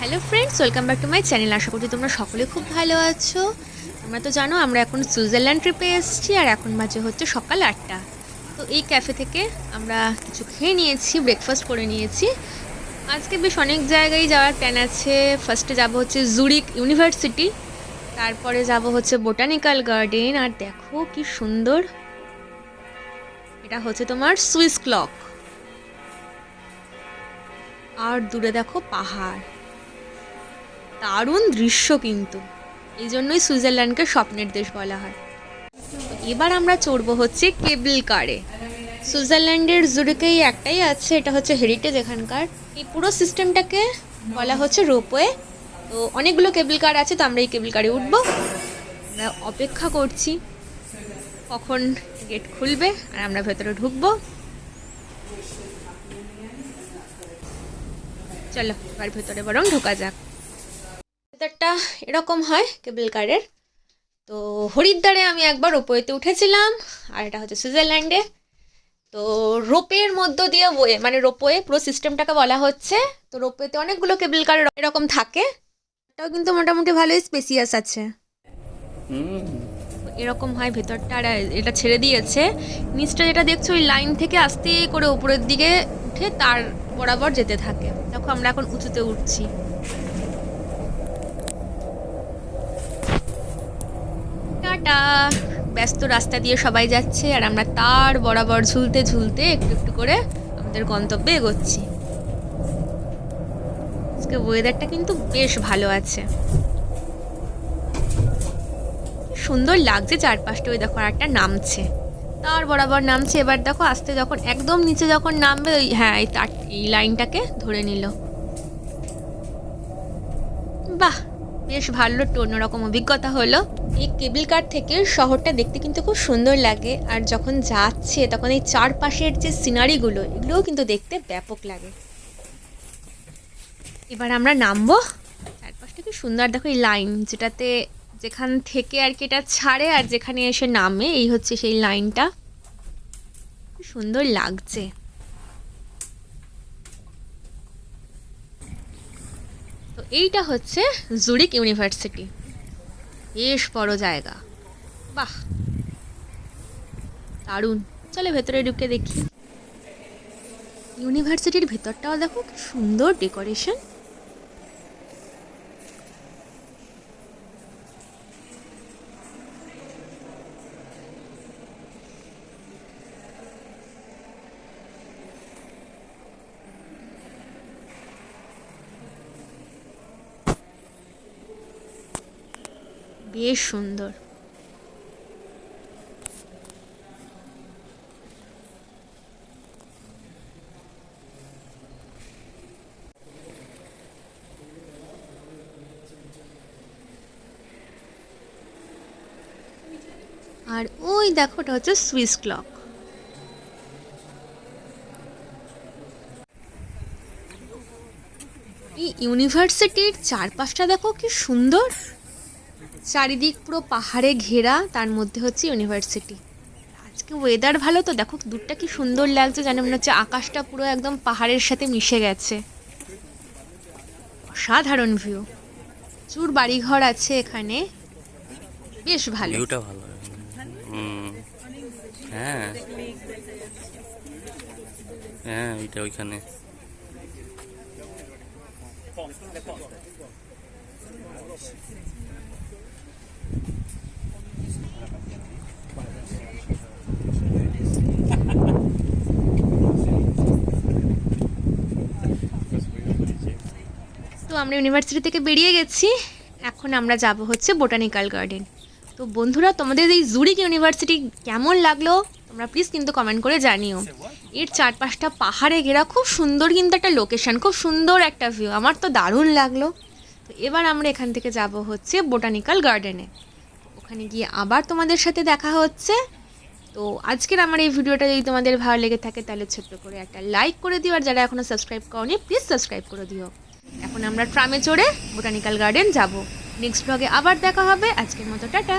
Hello friends welcome back to my channel আশা করি তোমরা সকলে খুব ভালো আছো। তোমরা তো জানো, আমরা এখন সুইজারল্যান্ড ট্রিপে এসেছি আর এখন বাজে হচ্ছে সকাল আটটা। তো এই ক্যাফে থেকে আমরা কিছু খেয়ে নিয়েছি ব্রেকফাস্ট করে নিয়েছি। আজকে বেশ অনেক জায়গায় যাওয়ার প্ল্যান আছে। ফার্স্টে যাব হচ্ছে জুরিক ইউনিভার্সিটি তারপরে যাব হচ্ছে বোটানিক্যাল গার্ডেন আর দেখো কি সুন্দর। এটা হচ্ছে তোমার সুইস ক্লক আর দূরে দেখো পাহাড়। দারুণ দৃশ্য কিন্তু। এই জন্যই সুইজারল্যান্ডকে স্বপ্নের দেশ বলা হয়। এবার আমরা চড়বো হচ্ছে কেবল কারে সুইজারল্যান্ডের জুরিকেই একটাই আছে, এটা হচ্ছে হেরিটেজ এখানকার। এই পুরো সিস্টেমটাকে বলা হচ্ছে রোপওয়ে তো অনেকগুলো কেবল কার আছে, তো আমরা এই কেবল কারে উঠবো। আমরা অপেক্ষা করছি কখন গেট খুলবে আর আমরা ভেতরে ঢুকবো। চলো, এবার ভেতরে বরং ঢোকা যাক। ভেতরটা এরকম হয় কেবল কারের তো হরিদ্বারে আমি একবার রোপওয়েতে উঠেছিলাম, আর এটা হচ্ছে সুইজারল্যান্ডে। তো রোপের মধ্য দিয়ে বয়ে মানে রোপওয়ে পুরো সিস্টেমটাকে বলা হচ্ছে। তো রোপওয়েতে অনেকগুলো কেবল কার এরকম থাকে। এটাও কিন্তু মোটামুটি ভালোই স্পেসিয়াস আছে। এরকম হয় ভেতরটা, আর এটা ছেড়ে দিয়েছে। নিচটা যেটা দেখছ, ওই লাইন থেকে আস্তে করে উপরের দিকে উঠে তার বরাবর যেতে থাকে। দেখো আমরা এখন উঁচুতে উঠছি। টাটা ব্যস্ত রাস্তা দিয়ে সবাই যাচ্ছে আর আমরা তার বরাবর ঝুলতে ঝুলতে একটু একটু করে আমাদের গন্তব্যে এগোচ্ছি। আজকে ওয়েদারটা কিন্তু বেশ ভালো আছে। সুন্দর লাগছে চারপাশটা, ওই দেখো একটা নামছে। তার বরাবর নামছে, এবার দেখো আস্তে যখন, একদম নিচে যখন নামবে, ওই হ্যাঁ এই তার, এই লাইনটাকে ধরে নিল। বাহ! বেশ ভালো একটু অন্যরকম অভিজ্ঞতা হলো। এই কেবল কার থেকে শহরটা দেখতে কিন্তু খুব সুন্দর লাগে। আর যখন যাচ্ছে, তখন এই চারপাশের যে সিনারিগুলো এগুলোও কিন্তু দেখতে ব্যাপক লাগে। এবার আমরা নামবো। চারপাশটা কি সুন্দর দেখো এই লাইন যেটাতে যেখান থেকে আর কি এটা ছাড়ে আর যেখানে এসে নামে, এই হচ্ছে সেই লাইনটা সুন্দর লাগছে। এইটা হচ্ছে জুরিক ইউনিভার্সিটি। বেশ বড় জায়গা। বাহ! দারুণ। চলে ভেতরে ঢুকে দেখি। ইউনিভার্সিটির ভেতরটাও দেখো সুন্দর ডেকোরেশন। বেশ সুন্দর। আর ওই দেখো ওটা হচ্ছে সুইস ক্লক। এই ইউনিভার্সিটির চারপাশটা দেখো কি সুন্দর। চারিদিক পুরো পাহাড়ে ঘেরা, তার মধ্যে হচ্ছে ইউনিভার্সিটি আজকে ওয়েদার ভালো তো, দেখো দূরটা কি সুন্দর লাগছে জানে মনে হচ্ছে আকাশটা পুরো একদম পাহাড়ের সাথে মিশে গেছে। অসাধারণ ভিউ প্রচুর বাড়িঘর আছে এখানে। বেশ ভালো। ভিউটা ভালো। হ্যাঁ। হ্যাঁ ওইটা ওইখানে। তো আমরা ইউনিভার্সিটি থেকে বেরিয়ে গেছি। এখন আমরা যাব হচ্ছে বোটানিক্যাল গার্ডেন তো বন্ধুরা, তোমাদের এই জুরিক ইউনিভার্সিটি কেমন লাগল? তোমরা প্লিজ কিন্তু কমেন্ট করে জানিও। এর চারপাশটা পাহাড়ে ঘেরা, খুব সুন্দর কিন্তু একটা লোকেশন খুব সুন্দর একটা ভিউ আমার তো দারুণ লাগল। তো এবার আমরা এখান থেকে যাব হচ্ছে বোটানিক্যাল গার্ডেনে ওখানে গিয়ে আবার তোমাদের সাথে দেখা হচ্ছে। তো আজকের আমার এই ভিডিওটা যদি তোমাদের ভালো লেগে থাকে, তাহলে ছোট্ট করে একটা লাইক করে দিও। আর যারা এখনও সাবস্ক্রাইব করনি প্লিজ সাবস্ক্রাইব করে দিও। এখন আমরা ট্রামে চড়ে বোটানিক্যাল গার্ডেন যাব। নেক্সট ব্লগে আবার দেখা হবে। আজকের মতো, টাটা।